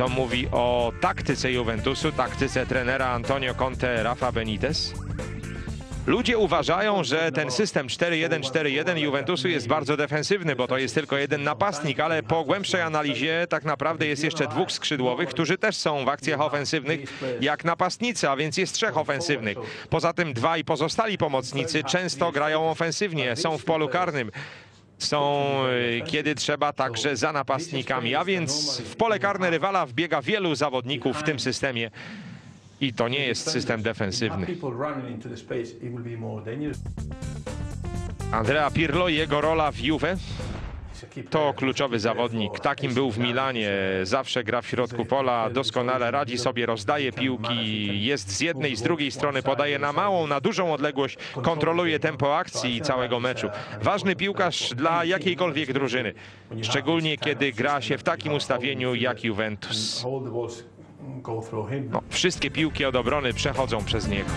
co mówi o taktyce Juventusu, taktyce trenera Antonio Conte, Rafa Benitez? Ludzie uważają, że ten system 4-1-4-1 Juventusu jest bardzo defensywny, bo to jest tylko jeden napastnik, ale po głębszej analizie tak naprawdę jest jeszcze dwóch skrzydłowych, którzy też są w akcjach ofensywnych jak napastnicy, a więc jest trzech ofensywnych. Poza tym dwaj pozostali pomocnicy często grają ofensywnie, są w polu karnym. Są, y, kiedy trzeba, także za napastnikami, a więc w pole karne rywala wbiega wielu zawodników w tym systemie. I to nie jest system defensywny. Andrea Pirlo i jego rola w Juve to kluczowy zawodnik. Takim był w Milanie. Zawsze gra w środku pola, doskonale radzi sobie, rozdaje piłki, jest z jednej i z drugiej strony, podaje na małą, na dużą odległość, kontroluje tempo akcji i całego meczu. Ważny piłkarz dla jakiejkolwiek drużyny, szczególnie kiedy gra się w takim ustawieniu jak Juventus. No, wszystkie piłki od obrony przechodzą przez niego.